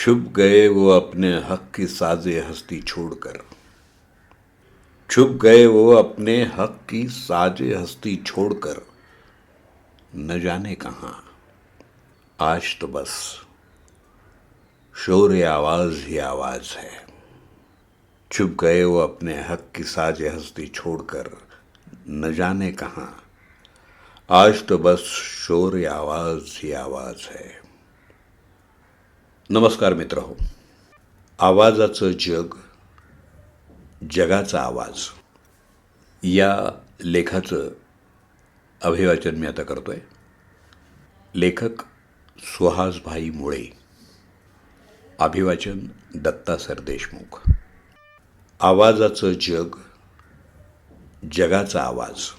छुप गए वो अपने हक की साजे हस्ती छोड़कर। छुप गए वो अपने हक की साजे हस्ती छोड़कर। न जाने कहाँ। आज तो बस शोर आवाज़ ही आवाज़ है। छुप गए वो अपने हक की साजे हस्ती छोड़कर। न जाने कहाँ। आज तो बस शोर आवाज़ ही आवाज़ है। नमस्कार मित्र हो. आवाजाचं जग जगाचा आवाज. या लेखाचं अभिवाचन मी आता करतो आहे लेखक सुहासभाई मुळे अभिवाचन दत्ता सरदेशमुख आवाजाचं जग जगाचा आवाज.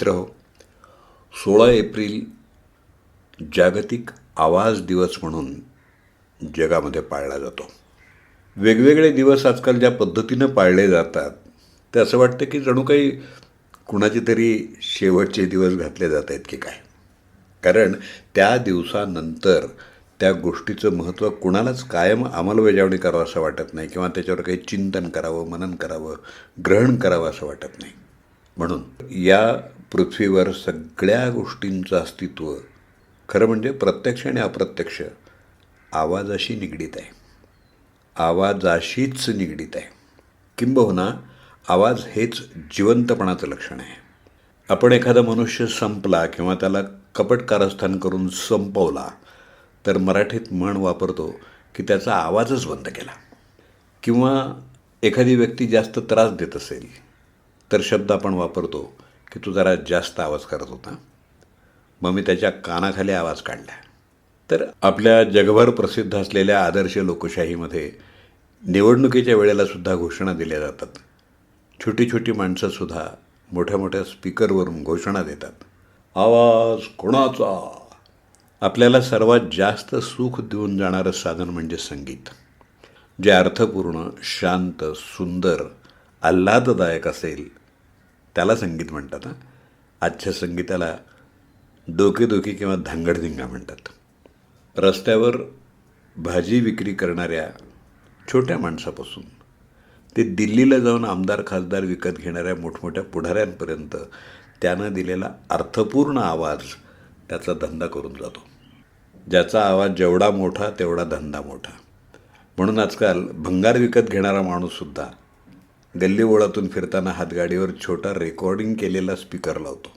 मित्र हो. सोळा एप्रिल जागतिक आवाज दिवस म्हणून जगामध्ये पाळला जातो. वेगवेगळे दिवस आजकाल ज्या पद्धतीनं पाळले जातात ते असं वाटतं की जणू काही कुणाचे तरी शेवटचे दिवस घातले जात आहेत की काय? कारण त्या दिवसानंतर त्या गोष्टीचं महत्त्व कुणालाच कायम अंमलबजावणी करावं असं वाटत नाही किंवा त्याच्यावर काही चिंतन करावं मनन करावं ग्रहण करावं असं वाटत नाही. म्हणून या पृथ्वीवर सगळ्या गोष्टींचं अस्तित्व खरं म्हणजे प्रत्यक्ष आणि अप्रत्यक्ष आवाजाशी निगडीत आहे. आवाजाशीच निगडीत आहे. किंबहुना आवाज हेच जिवंतपणाचं लक्षण आहे. आपण एखादा मनुष्य संपला किंवा त्याला कपट कारस्थान करून संपवला तर मराठीत म्हण वापरतो की त्याचा आवाजच बंद केला. किंवा एखादी व्यक्ती जास्त त्रास देत असेल तर शब्द आपण वापरतो की तू जरा जास्त आवाज करत होता. मग मी त्याच्या कानाखाली आवाज काढला. तर आपल्या जगभर प्रसिद्ध असलेल्या आदर्श लोकशाहीमध्ये निवडणुकीच्या वेळेला सुद्धा घोषणा दिल्या जातात. छोटी छोटी माणसंसुद्धा मोठ्या मोठ्या स्पीकरवरून घोषणा देतात. आवाज कोणाचा? आपल्याला सर्वात जास्त सुख देऊन जाणारं साधन म्हणजे संगीत. जे अर्थपूर्ण शांत सुंदर आल्हाददायक असेल त्याला संगीत म्हणतात हां. आजच्या संगीताला डोकेदुखी किंवा धांगडधिंगा म्हणतात. रस्त्यावर भाजी विक्री करणाऱ्या छोट्या माणसापासून ते दिल्लीला जाऊन आमदार खासदार विकत घेणाऱ्या मोठमोठ्या पुढाऱ्यांपर्यंत त्यानं दिलेला अर्थपूर्ण आवाज त्याचा धंदा करून जातो. ज्याचा आवाज जेवढा मोठा तेवढा धंदा मोठा. म्हणून आजकाल भंगार विकत घेणारा माणूससुद्धा गल्ली ओळातून फिरताना हातगाडीवर छोटा रेकॉर्डिंग केलेला स्पीकर लावतो.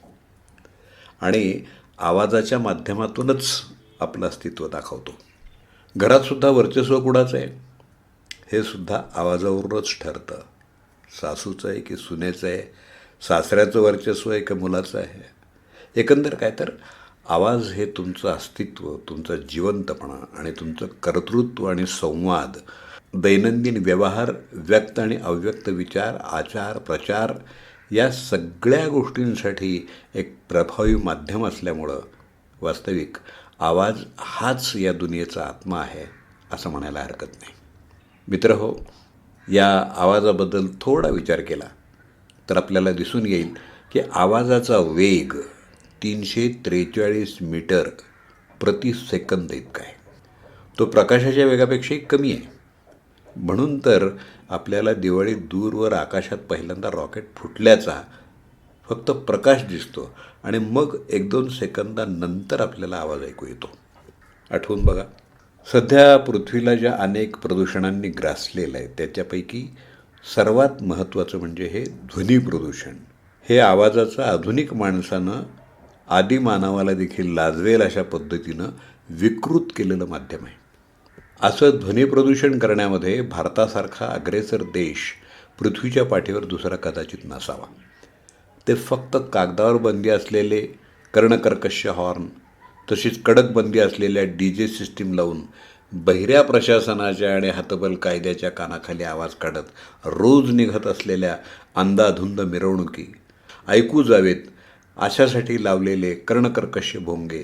आणि आवाजाच्या माध्यमातूनच आपलं अस्तित्व दाखवतो. घरातसुद्धा वर्चस्व कुणाचं आहे? हे सुद्धा आवाजावरूनच ठरतं. सासूचं आहे की सुनेचं आहे? सासऱ्याचं वर्चस्व आहे का मुलाचं आहे? एकंदर काय तर आवाज हे तुमचं अस्तित्व तुमचा जिवंतपणा आणि तुमचं कर्तृत्व आणि संवाद दैनंदिन व्यवहार व्यक्त आणि अव्यक्त विचार आचार प्रचार या सगळ्या गोष्टींसाठी एक प्रभावी माध्यम असल्यामुळं वास्तविक आवाज हाच या दुनियेचा आत्मा आहे असं म्हणायला हरकत नाही. मित्र हो या आवाजाबद्दल थोडा विचार केला तर आपल्याला दिसून येईल की आवाजाचा वेग तीनशे त्रेचाळीस मीटर प्रति सेकंद इतका आहे. तो प्रकाशाच्या वेगापेक्षाही कमी आहे. म्हणून तर आपल्याला दिवाळीत दूरवर आकाशात पहिल्यांदा रॉकेट फुटल्याचा फक्त प्रकाश दिसतो आणि मग एक दोन सेकंदानंतर आपल्याला आवाज ऐकू येतो. आठवून बघा सध्या पृथ्वीला ज्या अनेक प्रदूषणांनी ग्रासलेलं आहे त्याच्यापैकी सर्वात महत्त्वाचं म्हणजे हे ध्वनी प्रदूषण. हे आवाजाचं आधुनिक माणसानं आदिमानवाला देखील लाजवेल अशा पद्धतीनं विकृत केलेलं माध्यम आहे. असं ध्वनी प्रदूषण करण्यामध्ये भारतासारखा अग्रेसर देश पृथ्वीच्या पाठीवर दुसरा कदाचित नसावा. ते फक्त कागदावर बंदी असलेले कर्णकर्कश हॉर्न तशीच कडक बंदी असलेल्या डी जे सिस्टीम लावून बहिऱ्या प्रशासनाच्या आणि हतबल कायद्याच्या कानाखाली आवाज काढत रोज निघत असलेल्या अंदाधुंद मिरवणुकी ऐकू जावेत अशासाठी लावलेले कर्णकर्कश भोंगे.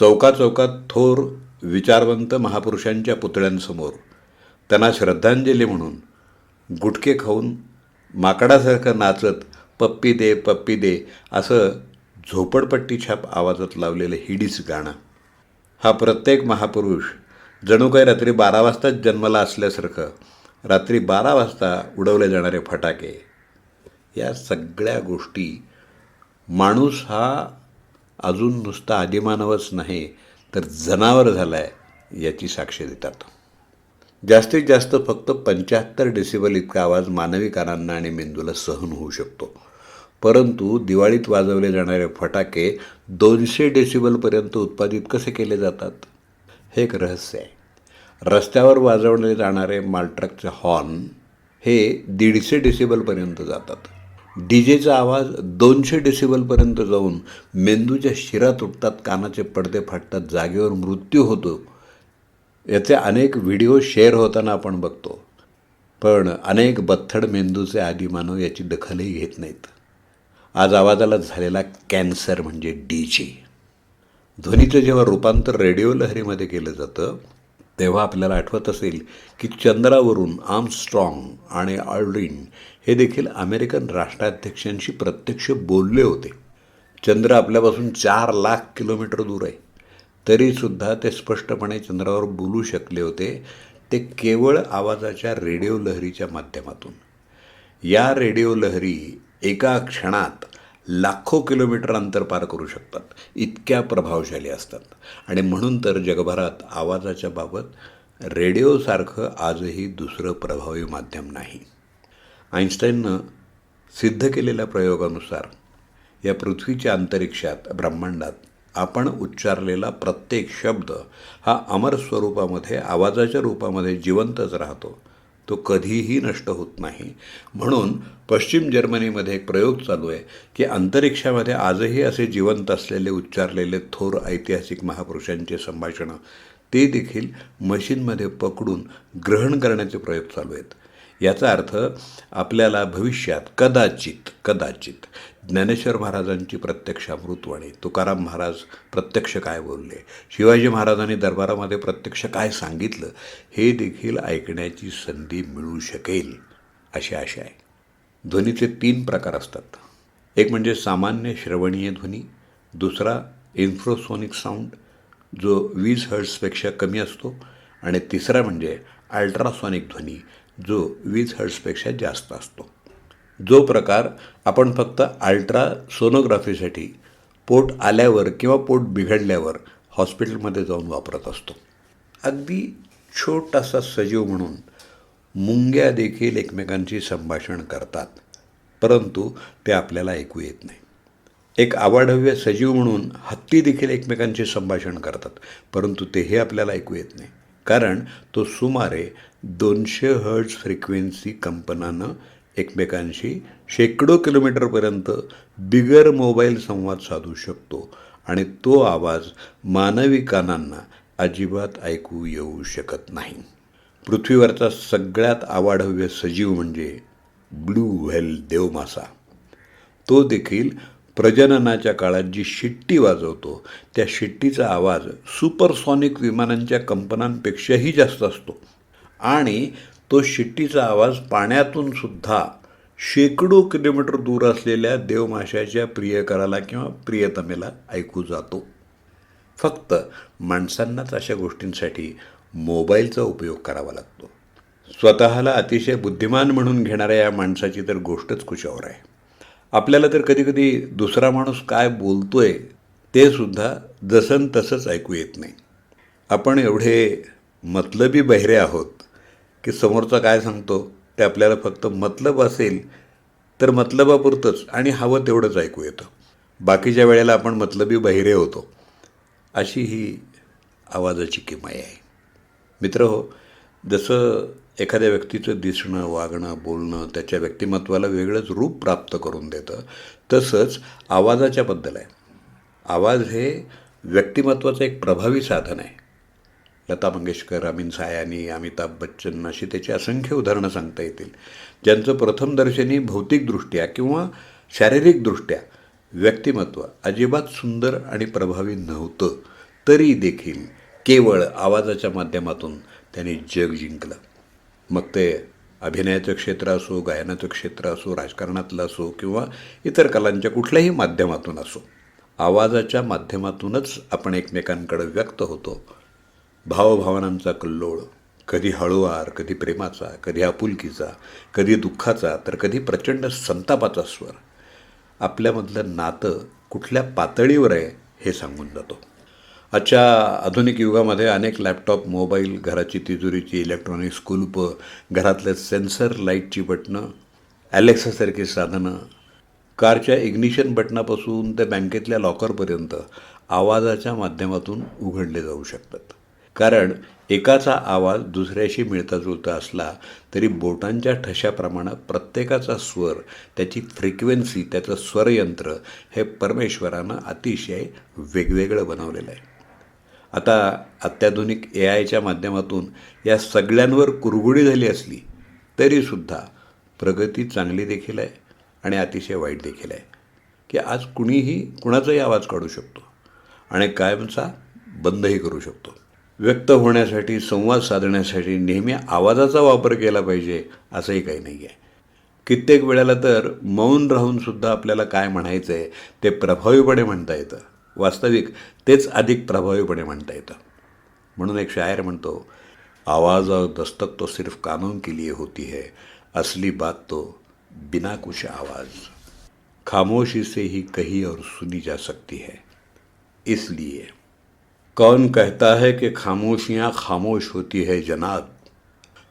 चौका चौकात थोर विचारवंत महापुरुषांच्या पुतळ्यांसमोर त्यांना श्रद्धांजली म्हणून गुटखे खाऊन माकडासारखं नाचत पप्पी दे पप्पी दे असं झोपडपट्टी छाप आवाजात लावलेलं हिडीस गाणं. हा प्रत्येक महापुरुष जणू काही रात्री बारा वाजताच जन्माला असल्यासारखं रात्री बारा वाजता उडवले जाणारे फटाके. या सगळ्या गोष्टी माणूस हा अजून नुसता आदिमानवच नाही तर जनावर झाला आहे याची साक्ष देतात. जास्तीत जास्त फक्त पंच्याहत्तर डेसिबल इतका आवाज मानवी कानांना आणि मेंदूला सहन होऊ शकतो. परंतु दिवाळीत वाजवले जाणारे फटाके दोनशे डेसिबलपर्यंत उत्पादित कसे केले जातात? हे एक रहस्य आहे. रस्त्यावर वाजवले जाणारे मालट्रकचे हॉर्न हे दीडशे डेसिबलपर्यंत जातात. डी जेचा आवाज दोनशे डेसिबलपर्यंत जाऊन मेंदूच्या शिरा तुटतात कानाचे पडदे फाटतात जागेवर मृत्यू होतो. याचे अनेक व्हिडिओ शेअर होताना आपण बघतो. पण अनेक बथ्थड मेंदूचे आदिमानव याची दखलही घेत नाहीत. आज आवाजाला झालेला कॅन्सर म्हणजे डी जे ध्वनीचं जेव्हा रूपांतर रेडिओ लहरीमध्ये केलं जातं तेव्हा आपल्याला आठवत असेल की चंद्रावरून आर्मस्ट्रॉंग आणि ऑल्ड्रिन हे देखील अमेरिकन राष्ट्राध्यक्षांशी प्रत्यक्ष बोलले होते. चंद्र आपल्यापासून चार लाख किलोमीटर दूर आहे. तरीसुद्धा ते स्पष्टपणे चंद्रावर बोलू शकले होते. ते केवळ आवाजाच्या रेडिओ लहरीच्या माध्यमातून. या रेडिओ लहरी एका क्षणात लाखो किलोमीटर अंतर पार करू शकतात. इतक्या प्रभावशाली असतात. आणि म्हणून तर जगभरात आवाजाच्या बाबत रेडिओसारखं आजही दुसरं प्रभावी माध्यम नाही. आईन्स्टाईननं सिद्ध केलेल्या प्रयोगानुसार या पृथ्वीच्या अंतरिक्षात ब्रह्मांडात आपण उच्चारलेला प्रत्येक शब्द हा अमर स्वरूपामध्ये आवाजाच्या रूपामध्ये जिवंतच राहतो. तो कधीही नष्ट होत नाही. म्हणून पश्चिम जर्मनीमध्ये एक प्रयोग चालू आहे की अंतरिक्षामध्ये आजही असे जिवंत असलेले उच्चारलेले थोर ऐतिहासिक महापुरुषांचे संभाषणं ते देखील मशीनमध्ये पकडून ग्रहण करण्याचे प्रयोग चालू आहेत. याचा अर्थ आपल्याला भविष्यात कदाचित कदाचित ज्ञानेश्वर महाराजांची प्रत्यक्ष अमृतवाणी तुकाराम महाराज प्रत्यक्ष काय बोलले शिवाजी महाराजांनी दरबारामध्ये प्रत्यक्ष काय सांगितलं हे देखील ऐकण्याची संधी मिळू शकेल अशी आशा आहे. ध्वनीचे तीन प्रकार असतात. एक म्हणजे सामान्य श्रवणीय ध्वनी दुसरा इन्फ्रोसोनिक साऊंड जो वीस हर्ट्सपेक्षा कमी असतो आणि तिसरा म्हणजे अल्ट्रासॉनिक ध्वनी जो वीस हर्ट्सपेक्षा जास्त असतो. जो प्रकार आपण फक्त अल्ट्रा सोनोग्राफीसाठी पोट आल्यावर किंवा पोट बिघडल्यावर हॉस्पिटलमध्ये जाऊन वापरत असतो. अगदी छोटासा सजीव म्हणून मुंग्या देखील एकमेकांशी संभाषण करतात परंतु ते आपल्याला ऐकू येत नाही. एक आवाढव्य सजीव म्हणून हत्ती देखील एकमेकांशी संभाषण करतात परंतु तेही आपल्याला ऐकू येत नाही. कारण तो सुमारे दोनशे हर्ट्स फ्रिक्वेन्सी कंपनानं एकमेकांशी शेकडो किलोमीटरपर्यंत बिगर मोबाईल संवाद साधू शकतो आणि तो आवाज मानवी कानांना अजिबात ऐकू येऊ शकत नाही. पृथ्वीवरचा सगळ्यात आवाढव्य सजीव म्हणजे ब्लू व्हेल देवमासा. तो देखील प्रजननाच्या काळात जी शिट्टी वाजवतो त्या शिट्टीचा आवाज सुपरसॉनिक विमानांच्या कंपनांपेक्षाही जास्त असतो. आणि तो शिट्टीचा आवाज पाण्यातून सुद्धा शेकडो किलोमीटर दूर असलेल्या देवमाशाच्या प्रियकराला किंवा प्रियतमेला ऐकू जातो. फक्त माणसांनाच अशा गोष्टींसाठी मोबाईलचा उपयोग करावा लागतो. स्वतःला अतिशय बुद्धिमान म्हणून घेणाऱ्या या माणसाची तर गोष्टच कुशावर आहे. आपल्याला तर कधीकधी दुसरा माणूस काय बोलतो आहे ते सुद्धा जसं तसंच ऐकू येत नाही. आपण एवढे मतलबी बहिरे आहोत की समोरचा काय सांगतो ते आपल्याला फक्त मतलब असेल तर मतलबापुरतंच आणि हवं तेवढंच ऐकू येतं. बाकीच्या वेळेला आपण मतलबी बहिरे होतो. अशी ही आवाजाची किमाई आहे. मित्र हो जसं एखाद्या व्यक्तीचं दिसणं वागणं बोलणं त्याच्या व्यक्तिमत्वाला वेगळंच रूप प्राप्त करून देतं तसंच आवाजाच्याबद्दल आहे. आवाज हे व्यक्तिमत्वाचं एक प्रभावी साधन आहे. लता मंगेशकर अमीन सायानी अमिताभ बच्चन अशी त्याची असंख्य उदाहरणं सांगता येतील. ज्यांचं प्रथमदर्शनी भौतिकदृष्ट्या किंवा शारीरिकदृष्ट्या व्यक्तिमत्व अजिबात सुंदर आणि प्रभावी नव्हतं तरी देखील केवळ आवाजाच्या माध्यमातून त्यांनी जग जिंकलं. मग ते अभिनयाचं क्षेत्र असो गायनाचं क्षेत्र असो राजकारणातलं असो किंवा इतर कलांच्या कुठल्याही माध्यमातून असो आवाजाच्या माध्यमातूनच आपण एकमेकांकडे व्यक्त होतो. भावभावनांचा कल्लोळ कधी हळुवार कधी प्रेमाचा कधी आपुलकीचा कधी दुःखाचा तर कधी प्रचंड संतापाचा स्वर. आपल्यामधलं नातं कुठल्या पातळीवर आहे हे सांगून जातो. आजच्या आधुनिक युगामध्ये अनेक लॅपटॉप मोबाईल घराची तिजोरीची इलेक्ट्रॉनिक कुलूप घरातले सेन्सर लाईटची बटणं ॲलेक्सासारखी साधनं. कारच्या इग्निशन बटनापासून ते बँकेतल्या लॉकरपर्यंत आवाजाच्या माध्यमातून उघडले जाऊ शकतात. कारण एकाचा आवाज दुसऱ्याशी मिळता जुळता असला तरी बोटांच्या ठशाप्रमाणे प्रत्येकाचा स्वर त्याची फ्रिक्वेन्सी त्याचं स्वरयंत्र हे परमेश्वरानं अतिशय वेगवेगळं बनवलेलं आहे. आता अत्याधुनिक ए आयच्या माध्यमातून या सगळ्यांवर कुरघुडी झाली असली तरीसुद्धा प्रगती चांगली देखील आहे आणि अतिशय वाईट देखील आहे. की आज कुणीही कुणाचाही आवाज काढू शकतो आणि कायमचा बंदही करू शकतो. व्यक्त होण्यासाठी संवाद साधण्यासाठी नेहमी आवाजाचा वापर केला पाहिजे असंही काही नाही आहे कित्येक वेळेला तर मौन राहूनसुद्धा आपल्याला काय म्हणायचं आहे ते प्रभावीपणे म्हणता येतं. वास्तविक, तेच अधिक प्रभावीपणे म्हणता येतं. म्हणून एक शायर म्हणतो, आवाज़ और दस्तक तो सिर्फ़ कानून के लिए होती है, असली बात तो बिना कुछ आवाज़। खामोशी से ही कही और सुनी जा सकती है। इसलिए, कौन कहता है कि खामोशियाँ खामोश होती है जनाब?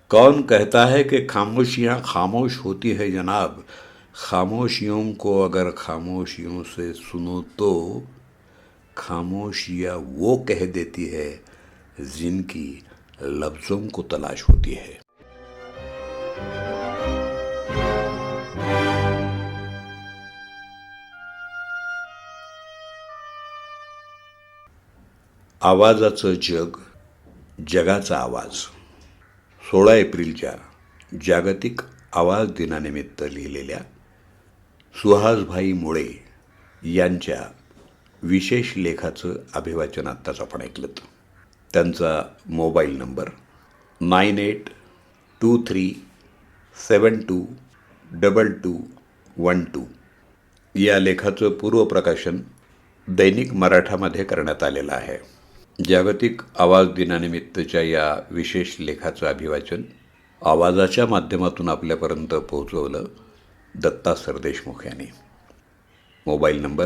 कौन कहता है कि खामोशियाँ खामोश होती है जनाब? खामोशियों को अगर खामोशियों से सुनो तो खामोशिया वो कह देती है जिनकी लफ्ज़ों को तलाश होती है। आवाजाचं जग जगाचा आवाज। सोळा एप्रिलच्या जागतिक आवाज दिनानिमित्त लिहिलेल्या सुहासभाई मुळे यांच्या विशेष लेखाचं अभिवाचन आत्ताच आपण ऐकलं त्यांचा mobile number nine eight two three seven two double two one two. या लेखाचं पूर्वप्रकाशन दैनिक मराठामध्ये करण्यात आलेलं आहे. जागतिक आवाज दिनानिमित्तच्या या विशेष लेखाचं अभिवाचन आवाजाच्या माध्यमातून आपल्यापर्यंत पोहोचवलं दत्ता सरदेशमुख यांनी. Mobile number